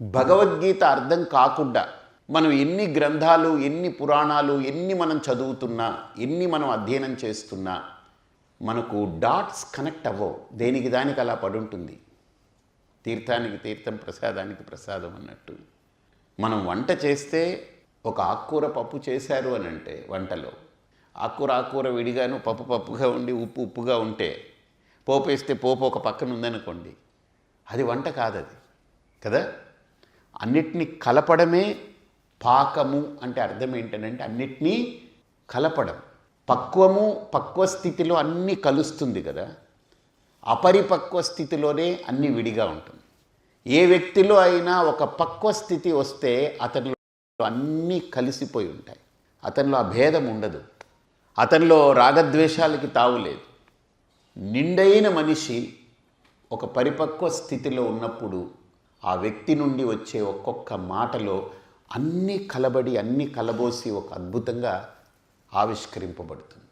భగవద్గీత అర్థం కాకుండా మనం ఎన్ని గ్రంథాలు ఎన్ని పురాణాలు ఎన్ని మనం చదువుతున్నా ఎన్ని మనం అధ్యయనం చేస్తున్నా మనకు డాట్స్ కనెక్ట్ అవ్వవు. దేనికి దానికి అలా పడుంటుంది? తీర్థానికి తీర్థం ప్రసాదానికి ప్రసాదం అన్నట్టు. మనం వంట చేస్తే ఒక ఆకుకూర పప్పు చేశారు అని అంటే వంటలో. ఆకుకూర ఆకుకూర విడిగాను పప్పు పప్పుగా ఉండి ఉప్పు ఉప్పుగా ఉంటే పోపు వేస్తే పోపు ఒక పక్కన ఉందనుకోండి అది వంట కాదది కదా? అన్నిటినీ కలపడమే పాకము అంటే అర్థం ఏంటంటే అన్నిటినీ కలపడం. పక్వము పక్వ స్థితిలో అన్నీ కలుస్తుంది కదా. అపరిపక్వ స్థితిలోనే అన్ని విడిగా ఉంటుంది. ఏ వ్యక్తిలో అయినా ఒక పక్వ స్థితి వస్తే అతనిలో అన్నీ కలిసిపోయి ఉంటాయి. అతనిలో ఆ భేదం ఉండదు. అతనిలో రాగద్వేషాలకి తావులేదు నిండైన మనిషి ఒక పరిపక్వ స్థితిలో ఉన్నప్పుడు ఆ వ్యక్తి నుండి వచ్చే ఒక్కొక్క మాటలో అన్నీ కలబడి అన్నీ కలబోసి ఒక అద్భుతంగా ఆవిష్కరింపబడుతుంది.